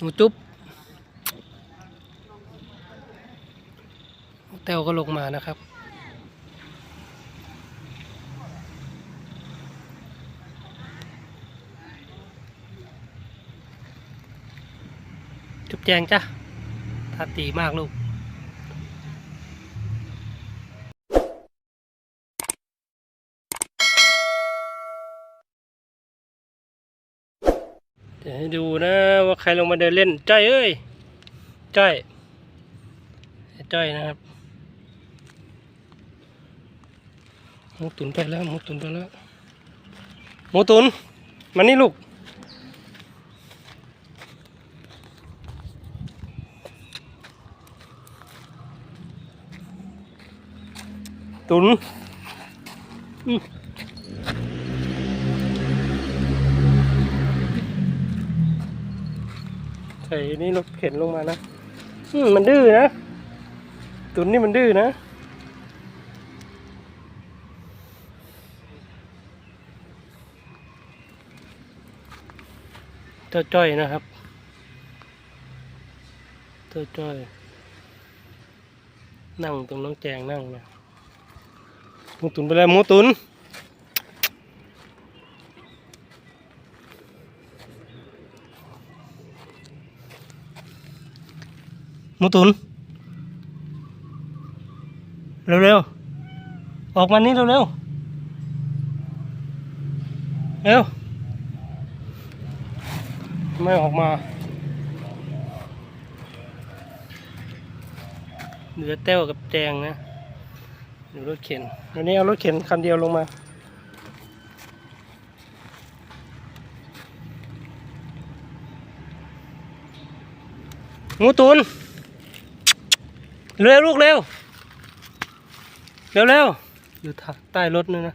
หนูจุ๊บแต้วก็ลงมานะครับ จุ๊บแจงจ้ะท่าตีมากลูก เดี๋ยวให้ดูนะว่าใครลงมาเดินเล่นจ้อยเอ้ยจ้อยจ้อยนะครับหมูตุนไปแล้วหมูตุนไปแล้วหมูตุนมานี่ลูกตุนอืม ใส่นี่รถเข็นลงมานะอืมมันดื้อนะ ตุนนี่มันดื้อนะเจ้าจ้อยนะครับเจ้าจ้อย นั่งตรงน้องแจงนั่งนะหมูตุนไปแล้วมูตุน มูตุน เร็วๆ ออกมานี่เร็วๆ เร็วไม่ออกมา เหลือแต้วกับแจงนะเดี๋ยวรถเข็นวันนี้เอารถเข็นคันเดียวลงมาหมูตุน เร็วลูกเร็ว เร็วเร็วอยู่ทางใต้รถนี่นะ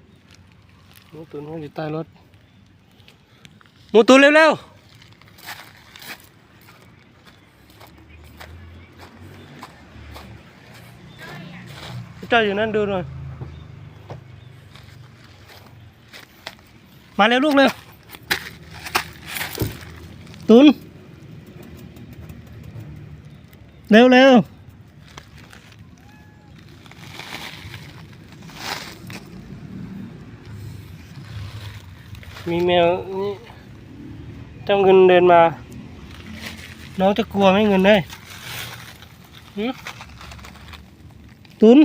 หมูตุนเขาอยู่ใต้รถหมูตุนเร็วเร็วเจ้าอยู่นั่นดูหน่อยมาเร็วลูกเร็วตุนเร็วเร็ว มีแมวนี่เจ้าเงินเดินมา น้องจะกลัวไหมเงินได้หึตุน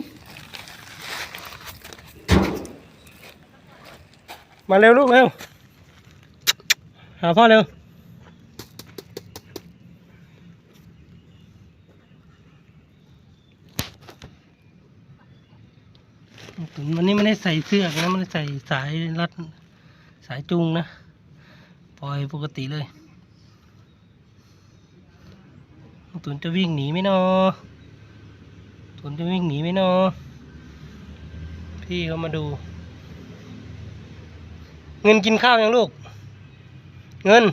มาเร็วลูกเร็วหาพ่อเร็วตุนวันนี้ไม่ได้ใส่เสื้อนะไม่ได้ใส่สายรัด สายจูงนะ ปล่อยปกติเลยตุนจะวิ่งหนีไหมนอตุนจะวิ่งหนีไหมนอพี่เขามาดู เงินกินข้าวยังลูก เงิน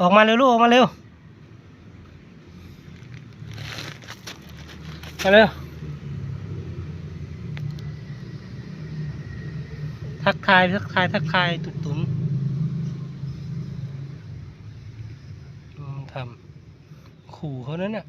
ออกมาเร็วลูกออกมาเร็วมาเร็ว ทักทาย ทักทาย ทักทาย ตุนตุนอืมทำขู่เขานั้นน่ะ